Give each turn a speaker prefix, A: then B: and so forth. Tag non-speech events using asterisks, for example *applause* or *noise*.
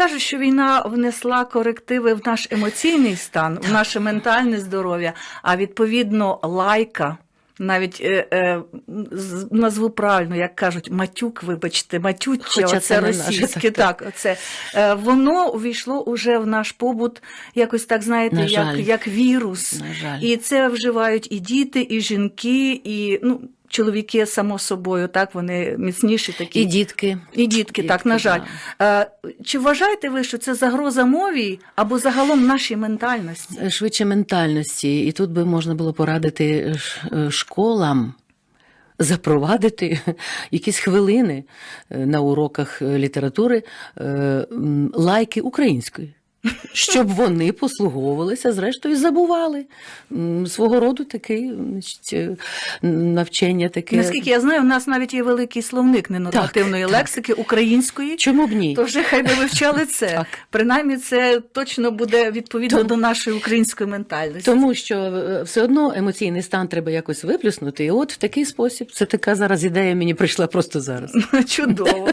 A: кажуть, що війна внесла корективи в наш емоційний стан, в наше ментальне здоров'я, а відповідно лайка. Навіть е, е, назву правильно, як кажуть, матюк, вибачте, матюче,
B: Хоча
A: оце російське,
B: так,
A: так, оце. Е, воно увійшло уже в наш побут, якось так, знаєте,
B: На
A: як,
B: жаль.
A: як вірус.
B: На жаль.
A: І це вживають і діти, і жінки, і ну, чоловіки, само собою, так, вони міцніші такі.
B: І дітки.
A: І дітки, так,
B: Дітки,
A: на жаль. Е, Чи вважаєте ви, що це загроза мові або загалом нашій ментальності?
B: Швидше ментальності. І тут би можна було порадити е, школам. Запровадити *laughs* якісь хвилини е, на уроках е, літератури е, лайки української, щоб вони послуговувалися, зрештою, забували свого роду таке значить, е, навчання таке.
A: Наскільки я знаю, у нас навіть є великий словник ненормативної
B: Так, так.
A: лексики української.
B: Чому б ні?
A: То вже хай би вивчали це. *laughs*
B: Так.
A: Принаймні, це точно буде відповідно
B: Тому-
A: до нашої української ментальності.
B: Тому що е, все одно емоційний стан треба якось виплюснути. І от в такий спосіб це така зараз ідея мені прийшла просто зараз. *laughs*
A: Чудово.